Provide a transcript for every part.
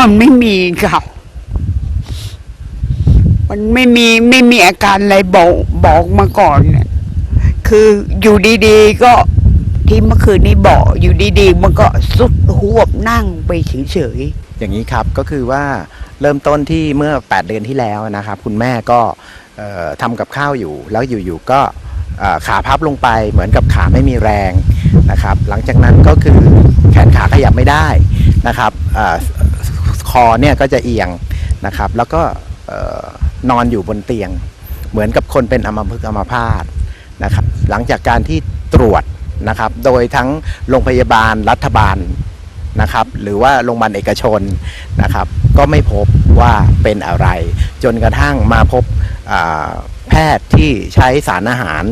มันไม่มีค่ะ มันไม่มีไม่มีอาการอะไรบอกบอกมาก่อนเนี่ย คืออยู่ดีๆก็ที่เมื่อคืนนี้บอกอยู่ดีๆ มันก็สุดหวบนั่งไปเฉยๆอย่างนี้ครับก็คือว่าเริ่มต้นที่เมื่อ 8 เดือนที่แล้วนะครับ คุณแม่ก็ทำกับข้าวอยู่ แล้วอยู่ๆก็ขาพับลงไปเหมือนกับขาไม่มีแรงนะครับ หลังจากนั้นก็คือแขนขาขยับไม่ได้นะครับ คอเนี่ยก็จะเอียงนะครับ แล้วก็นอนอยู่บนเตียง เหมือนกับคนเป็นอัมพฤกษ์อัมพาตนะครับ หลังจากการที่ตรวจนะครับ โดยทั้งโรงพยาบาลรัฐบาลนะครับ หรือว่าโรงพยาบาลเอกชนนะครับ ก็ไม่พบว่าเป็นอะไร จนกระทั่งมาพบแพทย์ที่ใช้สารอาหาร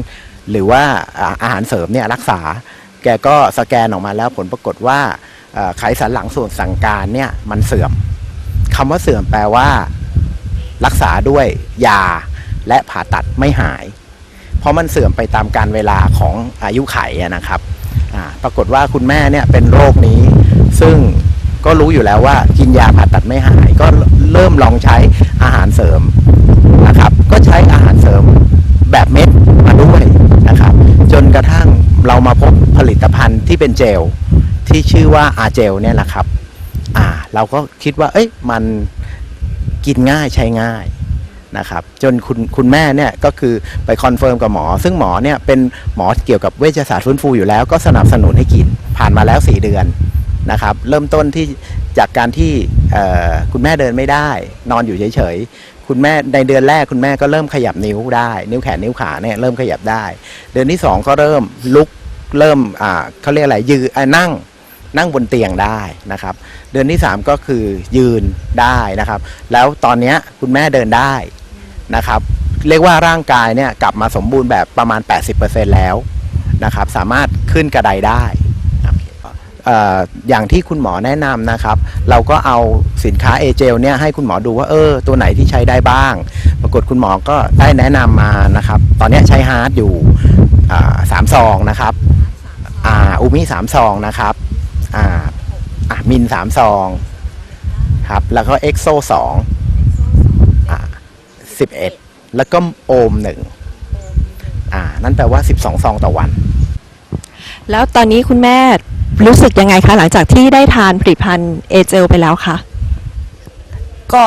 หรือว่าอาหารเสริมเนี่ยรักษา แกก็สแกนออกมาแล้วผลปรากฏว่าอ่าไขสันหลังส่วนสังการเนี่ยมันเสื่อม คำว่าเสื่อมแปลว่า รักษาด้วยยาและผ่าตัดไม่หาย เพราะมันเสื่อมไปตามการเวลาของอายุไขนะครับปรากฏว่าคุณแม่เนี่ยเป็นโรคนี้ ซึ่งก็รู้อยู่แล้วว่ากินยาผ่าตัดไม่หาย ก็เริ่มลองใช้อาหารเสริมนะครับ ก็ใช้อาหารเสริมแบบเม็ดมาด้วยนะครับ จนกระทั่งเรามาพบผลิตภัณฑ์ที่เป็นเจลที่ชื่อว่าอาเจลเนี่ยนะครับ เราก็คิดว่า เอ้ยมันกินง่ายใช้ง่ายนะครับ จนคุณคุณแม่เนี่ยก็คือไปคอนเฟิร์มกับหมอ ซึ่งหมอเนี่ยเป็นหมอเกี่ยวกับเวชศาสตร์ฟื้นฟูอยู่แล้วก็สนับสนุนให้กินผ่านมาแล้ว 4 เดือนนะครับ เริ่มต้นที่จากการที่คุณแม่เดินไม่ได้ นอนอยู่เฉยๆคุณแม่ในเดือนแรกคุณแม่ก็เริ่มขยับนิ้วได้ นิ้วแขนนิ้วขาเนี่ยเริ่มขยับได้ เดือนที่ 2 ก็เริ่มลุกเริ่มอ่าเขาเรียกอะไรยืนอ่านั่ง นั่งบนเตียงได้นะครับ เดือนที่ 3 ก็คือยืนได้นะครับ แล้วตอนนี้คุณแม่เดินได้นะครับ เรียกว่าร่างกายเนี่ยกลับมาสมบูรณ์แบบประมาณ 80%แล้วนะครับ สามารถขึ้นกระไดได้เอ่ออย่างที่คุณหมอแนะนำนะครับ เราก็เอาสินค้าเอเจลเนี่ยให้คุณหมอดูว่าเออตัวไหนที่ใช้ได้บ้าง ปรากฏคุณหมอก็ได้แนะนำมานะครับ ตอนนี้ใช้ฮาร์ดอยู่สามซองนะครับ อ่าอูมิสามซองนะครับ อ่าอะมินสามซองครับ แล้วก็เอ็กโซสองอ่าสิบเอ็ดแล้วก็โอมหนึ่งอ่า นั่นแปลว่าสิบสองซองต่อวัน แล้วตอนนี้คุณแม่รู้สึกยังไงคะ หลังจากที่ได้ทานผลิตภัณฑ์เอเจลไปแล้วคะก็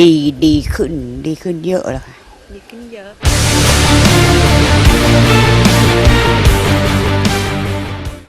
ดีดีขึ้นดีขึ้นเยอะเลยค่ะ ดีขึ้นเยอะ